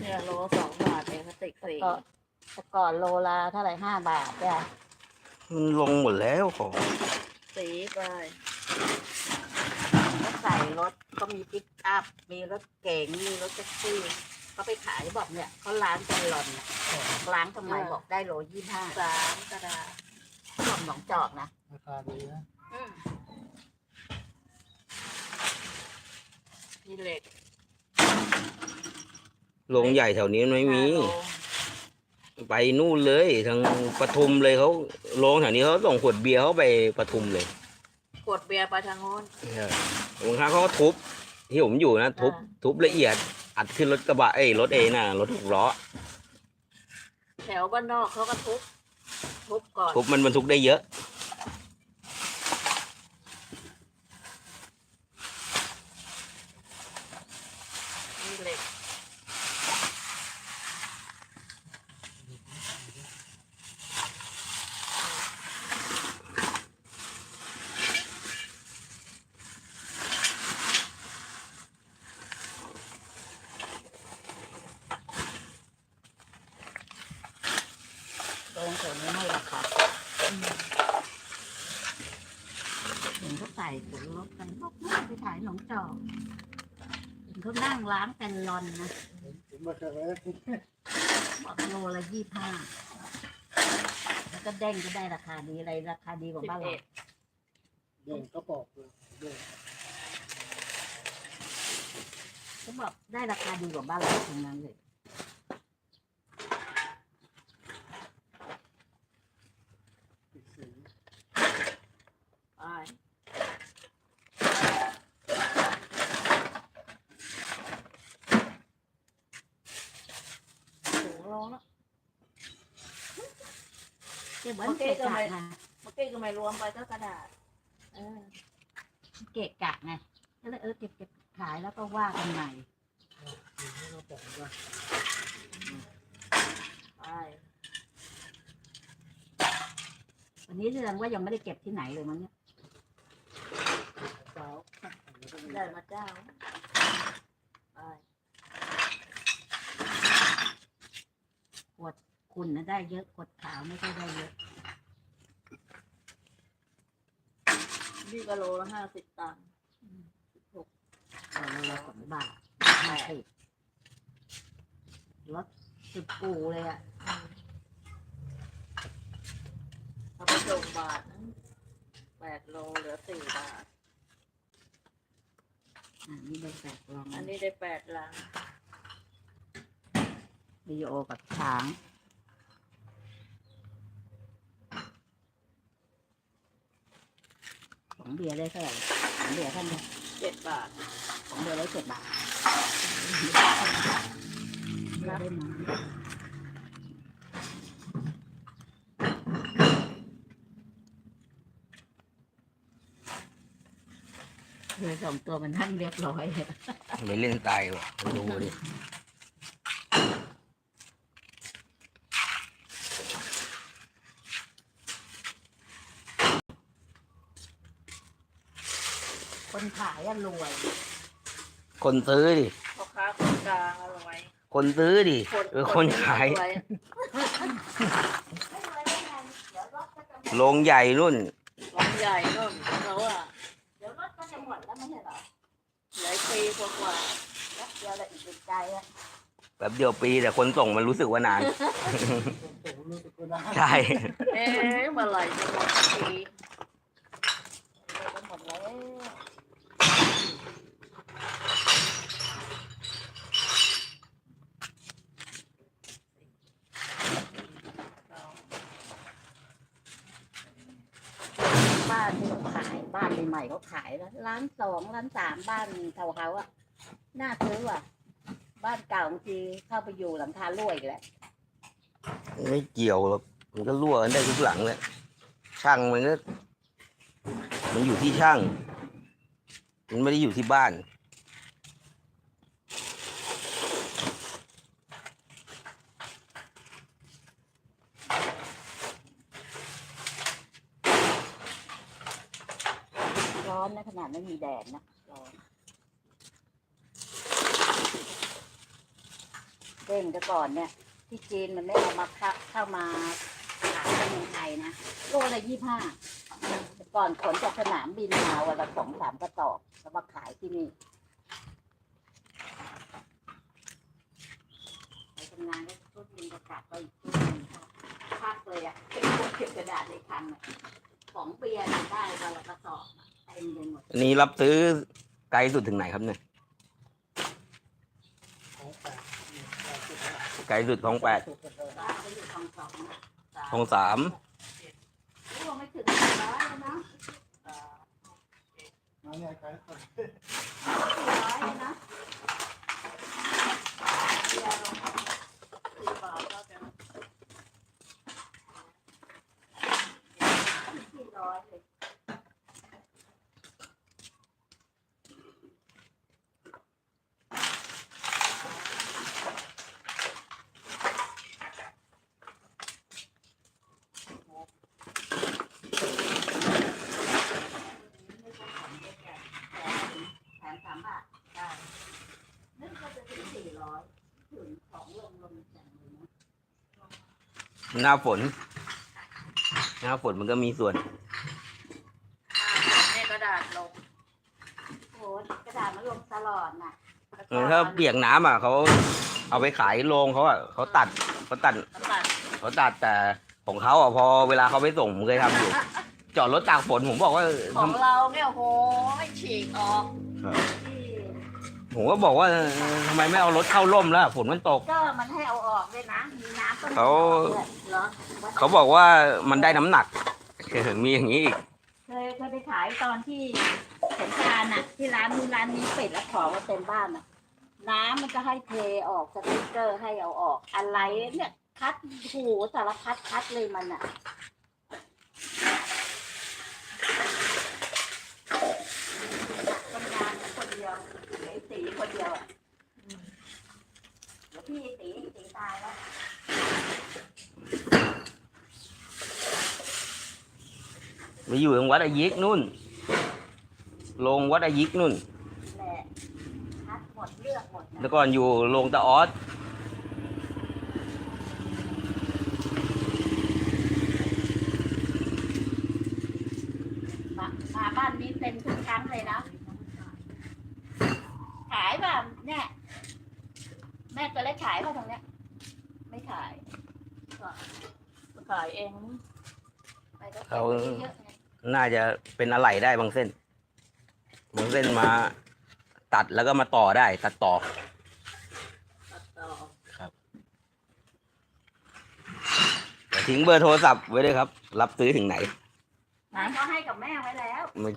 เนี่ยโลสองบาทเองพลาสติกสีก็แต่ก่อนโลละเท่าไหร่ห้าบาทจ้ะมันลงหมดแล้วของสีไปก็ใส่รถก็มีปิกอัพ มีรถเก๋งมีรถแท็กซี่เขาไปขายบอกเนี่ยเขาล้างแกลลอนเนี่ยล้างทำไมบอกได้โลยี่ห้าสามกระดาษบอกหนองจอกนะราคาดีนะอืมมีเหล็ก โรงใหญ่แถวนี้มันไม่มีห้าโลไปนู่นเลยทางปทุมเลยเขาโรงแถวนี้เขาส่งขวดเบียร์เขาไปปทุมเลยขวดเบียร์ไปทางโน้นบางครั้งเขาก็ทุบที่ผมอยู่นะทุบทุบละเอียด อัดขึ้นรถกระบะเอ้ยรถเอน่ะรถหกล้อแถวบ้านนอกเขาก็ทุบทุบก่อนทุบมันบรรทุกได้เยอะ มีเหล็ก โรงแถวนี้ไม่ราคาเห็น เขาใส่ถุงรถกันบอกว่าไปขายหนองจอกเห็นเขานั่งล้างแกลลอนนะผมมาจากไหนบอกโลละยี่ห้าแล้วก็เด้งก็ได้ราคาดีอะไรราคาดีกว่าบ้านเราเอ็ดเด่นก็บอกเลยเด่นเขาบอกได้ราคาดีกว่าบ้านเราตรงนั้นเลย อีกสี ไป ถึงโลแล้วเก็บไว้เกะกะไงเมื่อกี้ก็ไม่รวมไปก็กระดาษ เออเกะกะไงก็เลยเออเก็บเก็บขายแล้วก็ว่ากันใหม่สีที่เราบอกว่าไปวันนี้แสดงว่ายังไม่ได้เก็บที่ไหนเลยมั้งเนี่ยสาวแล้วก็มีได้มาเจ้า ไป คุณนะได้เยอะกดขาวไม่ค่อยได้เยอะนี่ก็โลละห้าสิบตังค์เอาละสองบาทห้าสิบรถสิบปูเลยอะเอาไปส่งบาทนะแปดโลเหลือสี่บาทอ่านี่ได้แปดลองอันนี้ได้แปดลัง วิดีโอกับช้าง ของเบียร์ได้เท่าไหร่ของเบียร์ท่านเนี่ยเจ็ดบาทของเบียร์ได้เจ็ดบาทเบียร์ได้น้อยเลยสองตัวมันนั่งเรียบร้อยเลย ไม่เล่นตายว่ะดูดิ คนขายอะรวยคนซื้อดิ พ่อค้าคนกลางเอาไว้คนซื้อดิเออคนขาย ไว้โรงใหญ่นู่น ลองใหญ่นู่นเขาอะเดี๋ยวรถก็จะหมดแล้วไม่ใช่เหรอหลายปีกว่าแล้วเดี๋ยวละอีกติดใจอะแบบเดียวปีแต่คนส่งมันรู้สึกว่านาน สูงรู้สึกว่าได้ใช่ ๆเอ๊ะเมื่อไหร่จะหมดสักทีจะหมดแล้ว บ้านที่เขาขายบ้านใหม่ๆเขาขายแล้วร้านสองร้านสามบ้านเท่าเขาอะน่าซื้อว่ะ บ้านเก่าบางทีเข้าไปอยู่หลังคารั่วอีกแล้วไม่เกี่ยวหรอกมันก็รั่วกันได้ทุกหลังเลยช่างมันก็มันอยู่ที่ช่าง มันไม่ได้อยู่ที่บ้าน ร้อนนะขนาดไม่มีแดดนะร้อนเด้งแต่ก่อนเนี่ย ที่จีนมันไม่เอามาเข้าเข้ามาขายในเมืองไทยนะโลละยี่ห้า ก่อนขนจากสนามบินมาวันละสองสามกระสอบแล้วมาขายที่นี่ไปทำงานก็ชุดหนึงก็กลับไปอีกชุดหนึงพักเลยอะเป็นพวกเก็บกระดาษในคันอะของเบียร์เนี่ยได้วันละกระสอบอะเต็มไปหมดอันนี้รับซื้อไกลสุดถึงไหนครับเนี่ยของแปดเนี่ยแปดสิบบาทไกลสุดของแปดบ้านก็อยู่คลองสองนะ ของสาม โอ้ไม่ถึงสี่ร้อยเลยนะ นั่นเนี่ยขายคน สี่ ร้อยเลยนะเบียร์ลงสี่บาทก็จะสี่ร้อยเลย แถมสามบาทได้นั่นก็จะถึงสี่ร้อยถึงของลงลงแสนเลยนะ หน้าฝน หน้าฝนมันก็มีส่วนนี่กระดาษลงโอ้ยกระดาษมันลงตลอดน่ะเออถ้าเปียกน้ำอะเขาเอาไปขายโรงเขาอะเขาตัดเขาตัดกระดาษเขาตัดแต่ของเขาอะพอเวลาเขาไปส่งผมเคยทำอยู่ จอดรถตากฝนผมบอกว่าของเราเนี่ยโหไม่ฉีกออกที่ ผมก็บอกว่าเออทำไมไม่เอารถเข้าร่มล่ะฝนมันตก ก็มันให้เอาออกด้วยนะ มีน้ำก็ไม่เขา ออกด้วยเหรอเขาบอกว่ามันได้น้ำหนัก มีอย่างนี้อีก เคยเคยไปขายตอนที่สงกรารน่ะ ที่ร้านนู้นร้านนี้ปิดแล้วของมาเต็มบ้านน่ะ น้ำมันจะให้เทออกสติ๊กเกอร์ให้เอาออกอะไรเนี่ยคัดหูสารพัดคัดเลยมันอะ คนงานคนเดียวเหลือไอ้ตีคนเดียวอะเดี๋ยว พี่ไอ้ตีไอ้ตีตายแล้วไปอยู่ตรงวัดอายิกนู่น ลงวัดอายิกนู่น แหละคัดหมดเลือกหมดแล้วก่อนอยู่โรงตาออสมามาบ้านนี้เต็มทุกครั้งเลยนะ ขายแบบเนี่ย แม่ตัวเล็กขายป่ะตรงเนี้ย ไม่ขาย ขายเองไปก็เก็บไว้เยอะๆไงน่าจะเป็นอะไหล่ได้บางเส้น บางเส้นมาตัดแล้วก็มาต่อได้ ตัดต่อ ตัดต่อแต่ทิ้งเบอร์โทรศัพท์ไว้ด้วยครับ รับซื้อถึงไหนนะก็ให้กับแม่ไว้แล้วไม่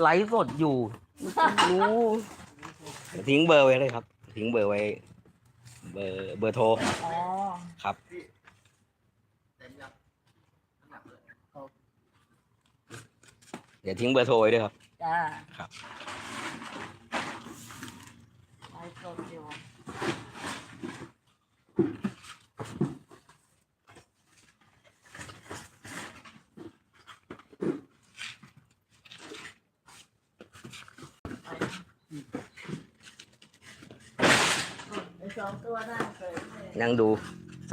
ไลฟ์สดอยู่ รู้ ทิ้งเบอร์ไว้เลยครับ ทิ้งเบอร์ไว้ เบอร์เบอร์โทรอ๋อครับ เดี๋ยวทิ้งเบอร์โทรไว้ด้วยครับ จ้า ครับ ไลฟ์สดอยู่ ไอ้ สองตัวได้เลยนั่งดู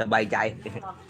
สบายใจลอง